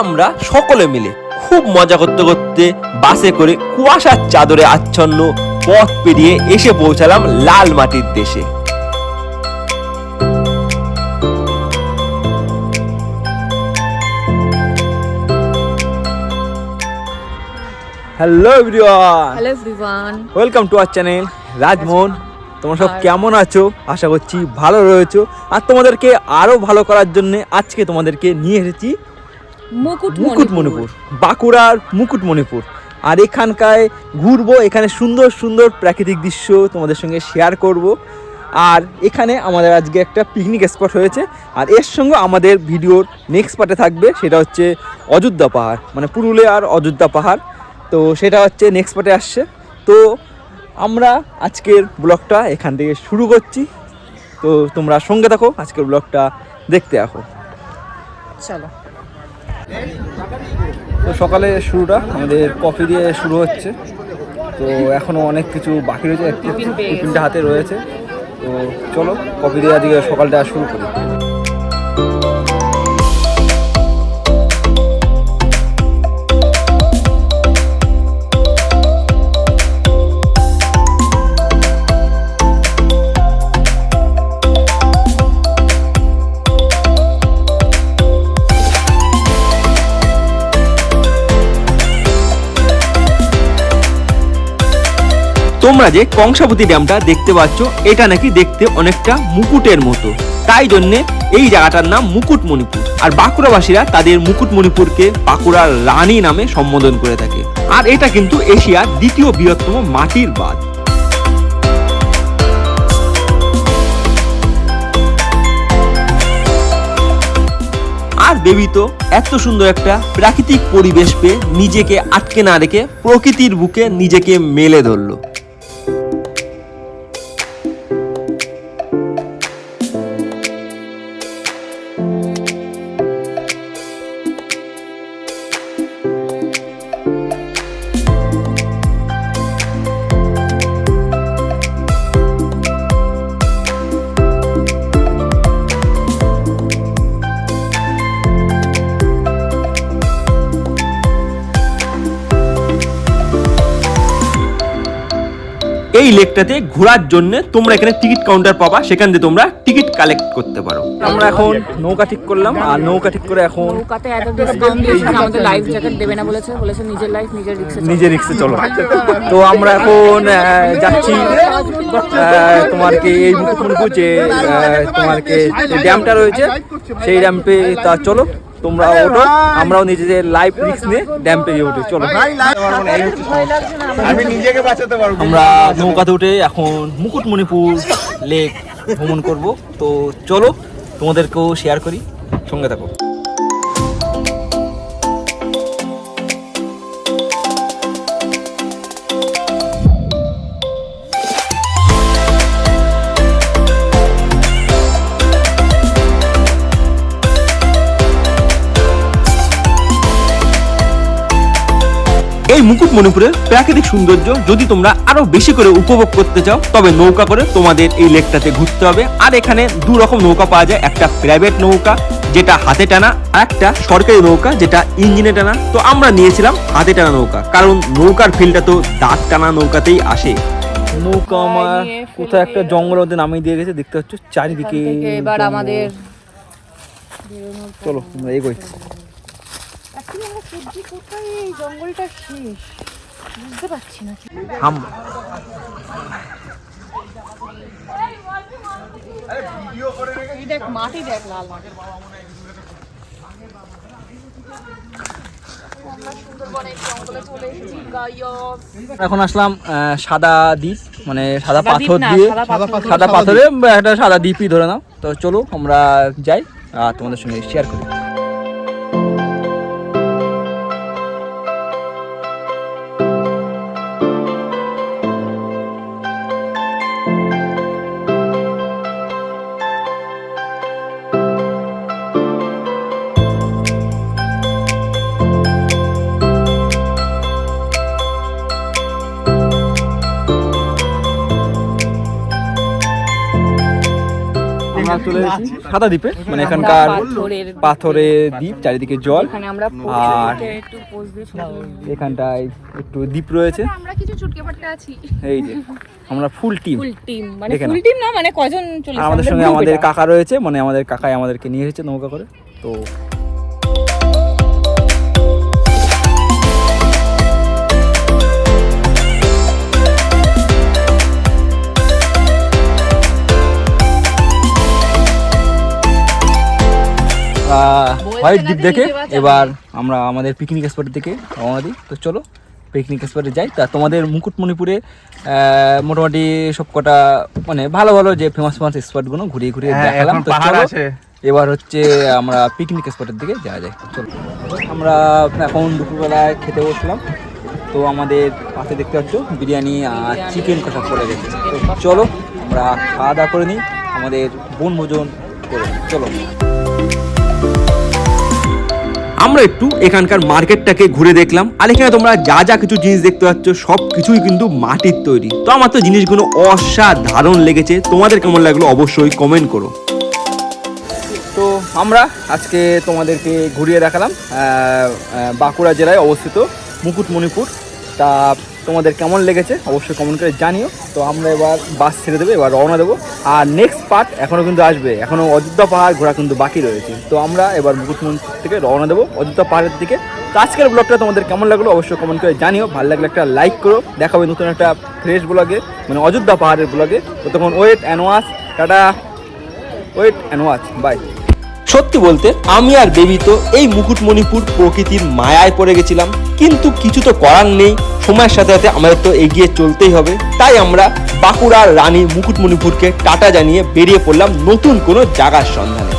আমরা সকলে মিলে খুব মজা করতে করতে বাসে করে কুয়াশার চাদরে আচ্ছন্ন পথ পেরিয়ে এসে পৌঁছালাম লাল মাটির দেশে। Hello everyone hello everyone welcome to our channel Rajmohan তোমরা সব কেমন আছো? আশা করছি ভালো রয়েছো। আর তোমাদেরকে আরও ভালো করার জন্য আজকে তোমাদেরকে নিয়ে এসেছি মুকুটমণিপুর। বাঁকুড়ার মুকুটমণিপুর। আর এখানকায় ঘুরবো এখানে সুন্দর সুন্দর প্রাকৃতিক দৃশ্য তোমাদের সঙ্গে শেয়ার করব। আর এখানে আমাদের আজকে একটা পিকনিক স্পট হয়েছে। আর এর সঙ্গে আমাদের ভিডিওর নেক্সট পার্টে থাকবে সেটা হচ্ছে অযোধ্যা পাহাড় মানে পুরুলিয়ার অযোধ্যা পাহাড়। তো সেটা হচ্ছে নেক্সট পার্টে আসছে। তো আমরা আজকের ব্লগটা এখান থেকে শুরু করছি। তো তোমরা সঙ্গে থাকো আজকের ব্লগটা দেখতে আসো চলো। তো সকালে শুরুটা আমাদের কফি দিয়ে শুরু হচ্ছে। তো এখনও অনেক কিছু বাকি রয়েছে। টিফিনটা হাতে রয়েছে। তো চলো কফি দিয়ে আজকে সকালটা শুরু করি। তোমরা যে কংসাবতী ড্যামটা দেখতে পাচ্ছ, এটা নাকি দেখতে অনেকটা মুকুটের মতো। তাই জন্যে এই জায়গাটার নাম মুকুটমণিপুর। আর বাঁকুড়াবাসীরা তাদের মুকুটমণিপুরকে বাঁকুড়ার রানী নামে সম্বোধন করে থাকে। আর এটা কিন্তু এশিয়ার দ্বিতীয় বৃহত্তম মাটির বাঁধ। আর দেবী তো এত সুন্দর একটা প্রাকৃতিক পরিবেশ পেয়ে নিজেকে আটকে না রেখে প্রকৃতির বুকে নিজেকে মেলে ধরলো। এই লেকটাতে ঘোরার জন্য তোমরা এখানে টিকিট কাউন্টার পাবা সেখান দিয়ে তোমরা টিকিট কালেক্ট করতে পারো। আমরা এখন নৌকা ঠিক করলাম আর নৌকা ঠিক করে এখন নৌকাতে এত ডিসকাউন্ট দিয়েছে আমাদের লাইফ জ্যাকেট দেবে না বলেছে বলেছে নিজের লাইফ নিজের রিক্সে নিজে রিক্সে চলো। তো আমরা এখন যাচ্ছি আহ, তোমার কি এই মুকুটমণিপুর যে আহ, তোমার কি ড্যামটা রয়েছে সেই ড্যাম্পে তা চলো। তোমরা ওঠো আমরাও নিজেদের লাইফ রিস্ক নিয়ে ড্যাম পেরিয়ে উঠি চলো। আমি নিজেকে বাঁচাতে পারব আমরা নৌকাতে উঠে এখন মুকুটমণিপুর লেক ভ্রমণ করব। তো চলো তোমাদেরকেও শেয়ার করি সঙ্গে থাকো। এই মুকুটমণিপুরের প্রাকৃতিক সৌন্দর্য যদি তোমরা আরও বেশি করে উপভোগ করতে চাও তবে নৌকা করে তোমাদের এই লেকটাতে ঘুরতে হবে। আর এখানে দু রকম নৌকা পাওয়া যায় একটা প্রাইভেট নৌকা যেটা হাতে টানা আর একটা সরকারি নৌকা যেটা ইঞ্জিনে টানা। তো আমরা নিয়েছিলাম হাতে টানা নৌকা কারণ নৌকার ফিলটা তো দাঁত টানা নৌকাতেই আসে। নৌকা আমার কোথাও একটা জঙ্গলের মধ্যে নামিয়ে দিয়ে গেছে দেখতে পাচ্ছ চারিদিকে এবার আমাদের চলো আমরা এগোই। সবজি কোথায়? এই জঙ্গলটা শেষ। বুঝতে পারছি না। হাম এই দেখ মাটি দেখ লাল। মাটি আমরা সুন্দরবনে জঙ্গলে চলে এসেছি গাইস এখন আসলাম সাদা দ্বীপ মানে সাদা পাথর দিয়ে। সাদা সাদা পাথরে। একটা সাদা দ্বীপই ধরে নাও। তো চলো আমরা যাই আর তোমাদের সঙ্গে শেয়ার করি। আমরা চলে এসেছি সাদা দ্বীপে মানে এখানকার পাথরের পাথরের দ্বীপ চারিদিকে জল। আর। এখানটায় একটু দ্বীপ রয়েছে। আমরা কিছু চুটকে পড়তে আছি। এই যে আমরা ফুল টিম। ফুল টিম মানে ফুল টিম না মানে কয়জন চলে আমাদের সঙ্গে আমাদের কাকা রয়েছে মানে আমাদের কাকাই আমাদেরকে নিয়ে এসেছে নৌকা করে। তো হোয়াইট দ্বীপ দেখে এবার আমরা আমাদের পিকনিক স্পটের দিকে রওনা দিই। তো চলো পিকনিক স্পটে যাই। তা তোমাদের মুকুটমণিপুরে মোটামুটি সব কটা মানে ভালো ভালো যে ফেমাস ফেমাস স্পটগুলো ঘুরিয়ে ঘুরিয়ে হ্যাঁ, দেখালাম। তো চলো এবার হচ্ছে আমরা পিকনিক স্পটের দিকে যাওয়া যায় চলো আমরা এখন দুপুরবেলায় খেতে বসলাম। তো আমাদের পাশে দেখতে পাচ্ছ বিরিয়ানি আর চিকেন কষা পড়ে গেছে তো চলো আমরা খাওয়া দাওয়া করে নিই। আমাদের বনভোজন করে নিই। চলো। আমরা একটু এখানকার মার্কেটটাকে ঘুরে দেখলাম। আর এখানে তোমরা যা যা কিছু জিনিস দেখতে পাচ্ছ, সব কিছুই কিন্তু মাটির তৈরি। তো আমার তো জিনিসগুলো অসাধারণ লেগেছে। তোমাদের কেমন লাগল অবশ্যই কমেন্ট করো। তো আমরা আজকে তোমাদেরকে ঘুরিয়ে দেখালাম বাঁকুড়া জেলায় অবস্থিত মুকুটমণিপুর। তা তোমাদের কেমন লেগেছে অবশ্যই কমেন্ট করে জানিও। তো আমরা এবার বাস ছেড়ে দেবো, এবার রওনা দেবো। আর নেক্সট পার্ট এখনও কিন্তু আসবে। এখনও অযোধ্যা পাহাড় ঘোরা কিন্তু বাকি রয়েছে। তো আমরা এবার মুকুটমণিপুর থেকে রওনা দেবো অযোধ্যা পাহাড়ের দিকে। তো আজকের ব্লগটা তোমাদের কেমন লাগল অবশ্যই কমেন্ট করে জানিও। ভালো লাগলে একটা লাইক করো। দেখাবে নতুন একটা ফ্রেশ ব্লগে মানে অযোধ্যা পাহাড়ের ব্লগে তো তখন wait and watch tata. Wait and bye সত্যি বলতে, আমি আর বেবি তো এই মুকুটমণিপুর প্রকৃতির মায়ায় পড়ে গেছিলাম। কিন্তু কিছু তো করার নেই, সময়ের সাথে সাথে আমাদের তো এগিয়ে চলতেই হবে। তাই আমরা বাঁকুড়ার রানী মুকুটমণিপুরকে টাটা জানিয়ে বেরিয়ে পড়লাম নতুন কোনো জায়গার সন্ধানে।